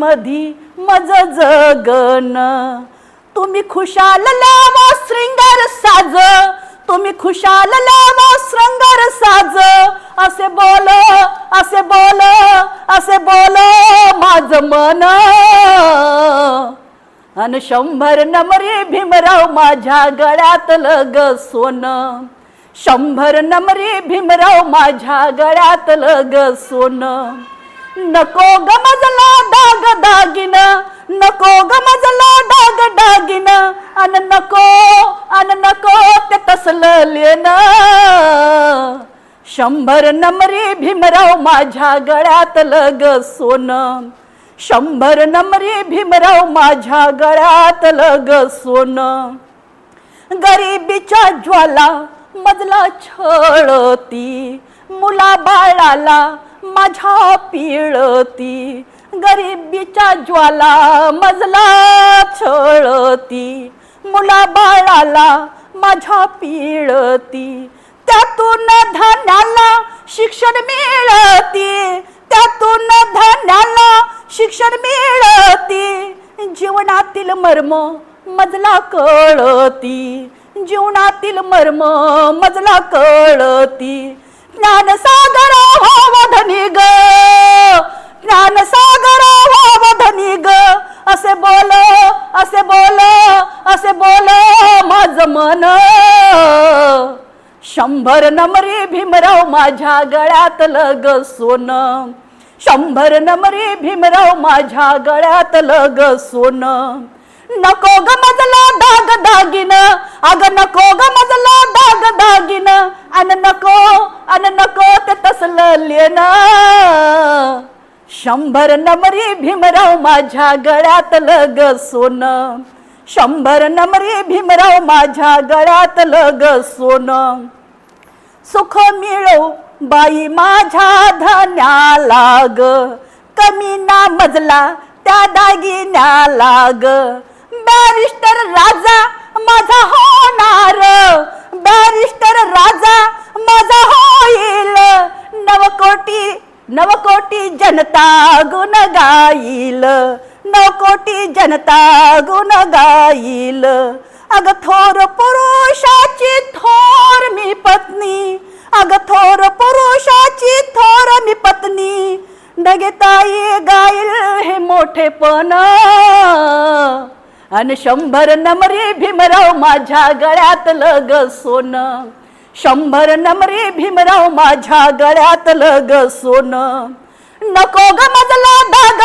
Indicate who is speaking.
Speaker 1: मधी मज जगन. तुम्ही खुशाल लावा श्रृंगार साज. तुम्ही खुशाल लावा श्रृंगार साज. असे बोल असे बोल असे बोल माझ मन. अन शंभर नमरे भीमराव माझ्या गळ्यात लग सोनं. शंभर नमरे भीमराव माझ्या गळ्यात लग सोनं. नको ग मजला डाग दागिन नको ग मजला डाग दागिन अन नको अन नको ते तसलं लेन शंभर नमरी भीमराव माझ्या गळ्यातलं ग सोनं शंभर नमरी भीमराव माझ्या गळ्यातलं ग सोनं गरिबीच्या ज्वाला मजला छळती मुला बाळाला माझ्या पिळती गरिबीच्या ज्वाला मजला छळती. मुला बाळाला माझ्या पिळती. त्यातून धान्याला शिक्षण मिळते. त्यातून धान्याला शिक्षण मिळते. जीवनातील मर्म मजला कळती. जीवनातील मर्म मजला कळती. ज्ञानसागर व्हाव धनी ग. ज्ञानसागर व्हाव धनी ग. असे बोल असे बोल असे बोल माझ मन. शंभर नमरी भीमराव माझ्या गळ्यातलं ग सोन. शंभर नमरी भीमराव माझ्या गळ्यातलं ग सोन. नको ग मजला दाग दागिन. अग नको ग मजला शंभर नमरी भीमराव माझ्या गळ्यातलं ग सोनं. शंभर नमरी भीमराव माझ्या गळ्यातलं ग सोनं. सुख मिळो बाई माझ्या धन्याला ग कमी ना मजला त्या दागिन्याला ग बॅरिस्टर राजा माझा होणार. बॅरिस्टर राजा माझा होईल. नवकोटी नवकोटी जनता गुण गाईल. नवकोटी जनता गुण गाईल. अग थोर पुरुषाची थोर मी पत्नी. अग थोर पुरुषाची थोर मी पत्नी. नगेताई गाईल हे मोठेपण अन शंभर नमरे भीमराव माझ्या गळ्यातलं ग सोनं. शंभर नमरे भीमराव माझ्या गळ्यातलं ग सोनं. नको ग मजला दाग